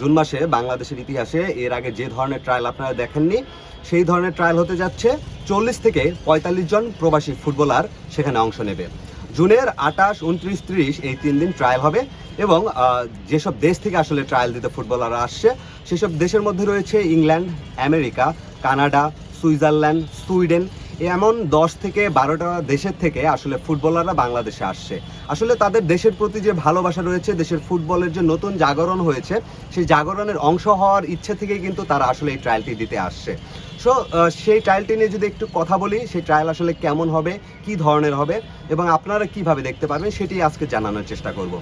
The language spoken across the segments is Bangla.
জুন মাসে বাংলাদেশের ইতিহাসে এর আগে যে ধরনের ট্রায়াল আপনারা দেখেননি, সেই ধরনের ট্রায়াল হতে যাচ্ছে চল্লিশ থেকে পঁয়তাল্লিশ জন প্রবাসী ফুটবলার সেখানে অংশ নেবে। জুনের আঠাশ, উনত্রিশ, ত্রিশ এই তিন দিন ট্রায়াল হবে এবং যেসব দেশ থেকে আসলে ট্রায়াল দিতে ফুটবলাররা আসছে, সেসব দেশের মধ্যে রয়েছে England, America, Canada, Switzerland, Sweden এমন দশ থেকে বারোটা দেশের থেকে আসলে ফুটবলাররা বাংলাদেশে আসছে। আসলে তাদের দেশের প্রতি যে ভালোবাসা রয়েছে, দেশের ফুটবলের যে নতুন জাগরণ হয়েছে, সেই জাগরণের অংশ হওয়ার ইচ্ছে থেকেই কিন্তু তারা আসলে এই ট্রায়ালটি দিতে আসছে। সো সেই ট্রায়ালটি নিয়ে যদি একটু কথা বলি, সেই ট্রায়াল আসলে কেমন হবে, কি ধরনের হবে এবং আপনারা কীভাবে দেখতে পারবেন, সেটি আজকে জানানোর চেষ্টা করব।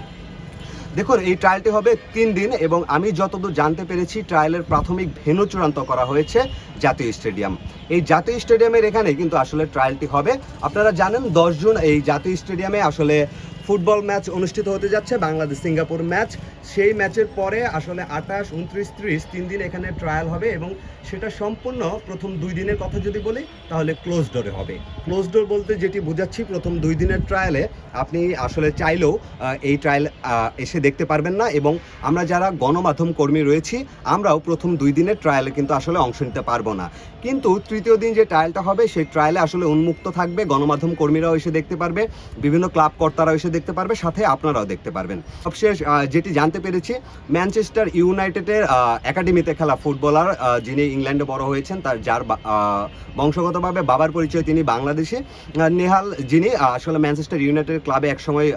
দেখুন, এই ট্রায়ালটি হবে তিন দিন এবং আমি যতদূর জানতে পেরেছি ট্রায়ালের প্রাথমিক ভেনু চূড়ান্ত করা হয়েছে জাতীয় স্টেডিয়াম। এই জাতীয় স্টেডিয়ামের এখানে কিন্তু আসলে ট্রায়ালটি হবে। আপনারা জানেন, দশ জুন এই জাতীয় স্টেডিয়ামে আসলে ফুটবল ম্যাচ অনুষ্ঠিত হতে যাচ্ছে, বাংলাদেশ সিঙ্গাপুর ম্যাচ। সেই ম্যাচের পরে আসলে আঠাশ, উনত্রিশ, ত্রিশ তিন দিন এখানে ট্রায়াল হবে এবং সেটা সম্পূর্ণ প্রথম দুই দিনের কথা যদি বলি, তাহলে ক্লোজ ডোরে হবে। ক্লোজ ডোর বলতে যেটি বোঝাচ্ছি, প্রথম দুই দিনের ট্রায়ালে আপনি আসলে চাইলেও এই ট্রায়াল এসে দেখতে পারবেন না এবং আমরা যারা গণমাধ্যম কর্মী রয়েছি, আমরাও প্রথম দুই দিনের ট্রায়ালে কিন্তু আসলে অংশ নিতে পারব না। কিন্তু তৃতীয় দিন যে ট্রায়ালটা হবে, সেই ট্রায়ালে আসলে উন্মুক্ত থাকবে, গণমাধ্যম কর্মীরাও এসে দেখতে পারবে, বিভিন্ন ক্লাব কর্তারাও এসে দেখতে পারবে, সাথে আপনারাও দেখতে পারবেন। সবশেষ যেটি জানতে পেরেছি, ম্যানচেস্টার ইউনাইটেডের একাডেমিতে খেলা ফুটবলার যিনি ইংল্যান্ডে বড় হয়েছেন, তার যার বংশগতভাবে বাবার পরিচয় তিনি বাংলাদেশি নেহাল যিনি আসলে ম্যানচেস্টার ইউনাইটেড ক্লাবে একসময়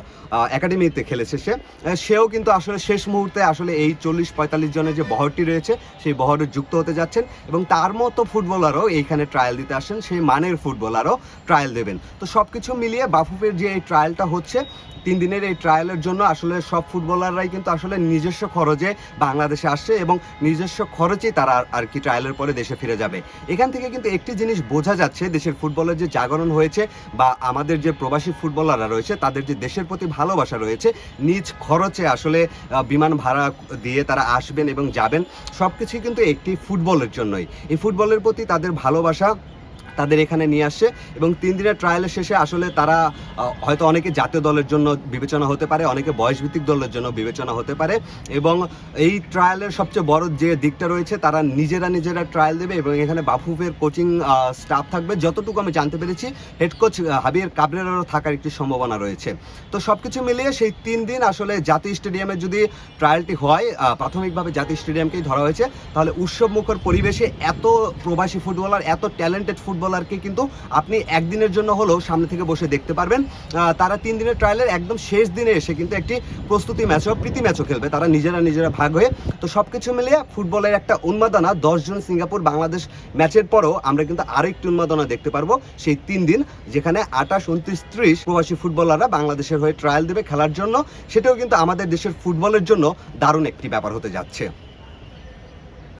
একাডেমিতে খেলেছে সে। সেও কিন্তু আসলে শেষ মুহূর্তে আসলে এই চল্লিশ পঁয়তাল্লিশ জনের যে বহরটি রয়েছে, সেই বহরে যুক্ত হতে যাচ্ছেন এবং তার মতো ফুটবলারও এইখানে ট্রায়াল দিতে আসেন সেই মানের ফুটবলারও ট্রায়াল দেবেন। তো সব কিছু মিলিয়ে বাফুফের যে এই ট্রায়ালটা হচ্ছে তিন দিনের এই ট্রায়ালের জন্য আসলে সব ফুটবলাররাই কিন্তু আসলে নিজস্ব খরচে বাংলাদেশে আসছে এবং নিজস্ব খরচেই তারা আর- কি ট্রায়ালের পরে দেশে ফিরে যাবে। এখান থেকে কিন্তু একটি জিনিস বোঝা যাচ্ছে, দেশের ফুটবলের যে জাগরণ হয়েছে বা আমাদের যে প্রবাসী ফুটবলাররা রয়েছে, তাদের যে দেশের প্রতি ভালোবাসা রয়েছে, নিজ খরচে আসলে বিমান ভাড়া দিয়ে তারা আসবেন এবং যাবেন সব কিছুই কিন্তু একটি ফুটবলের জন্যই। এই ফুটবলের প্রতি তাদের ভালোবাসা তাদের এখানে নিয়ে আসছে এবং তিন দিনের ট্রায়ালের শেষে আসলে তারা হয়তো অনেকে জাতীয় দলের জন্য বিবেচনা হতে পারে, অনেকে বয়সভিত্তিক দলের জন্য বিবেচনা হতে পারে এবং এই ট্রায়ালের সবচেয়ে বড় যে দিকটা রয়েছে, তারা নিজেরা নিজেরা ট্রায়াল দেবে এবং এখানে বাফুফের কোচিং স্টাফ থাকবে। যতটুকু আমি জানতে পেরেছি হেড কোচ হাবিয়ার কাবরেরারও থাকার একটি সম্ভাবনা রয়েছে। তো সব কিছু মিলিয়ে সেই তিন দিন আসলে জাতীয় স্টেডিয়ামে যদি ট্রায়ালটি হয় প্রাথমিকভাবে জাতীয় স্টেডিয়ামকেই ধরা হয়েছে, তাহলে উৎসবমুখর পরিবেশে এত প্রবাসী ফুটবলার এত ট্যালেন্টেড ফুটবলারকে কিন্তু আপনি একদিনের জন্য হলেও সামনে থেকে বসে দেখতে পারবেন। তারা তিন দিনের ট্রায়ালের একদম শেষ দিনে এসে কিন্তু একটি প্রস্তুতি ম্যাচও প্রীতি ম্যাচও খেলবে। তারা নিজেরা নিজেরা ভাগ হয়ে, তো সব কিছু মিলিয়ে ফুটবলের একটা উন্মাদনা, দশ জন সিঙ্গাপুর বাংলাদেশ ম্যাচের পরেও আমরা কিন্তু আরও একটি উন্মাদনা দেখতে পারব সেই তিন দিন, যেখানে আঠাশ, উনত্রিশ, ত্রিশ প্রবাসী ফুটবলাররা বাংলাদেশের হয়ে ট্রায়াল দেবে খেলার জন্য। সেটাও কিন্তু আমাদের দেশের ফুটবলের জন্য দারুণ একটি ব্যাপার হতে যাচ্ছে।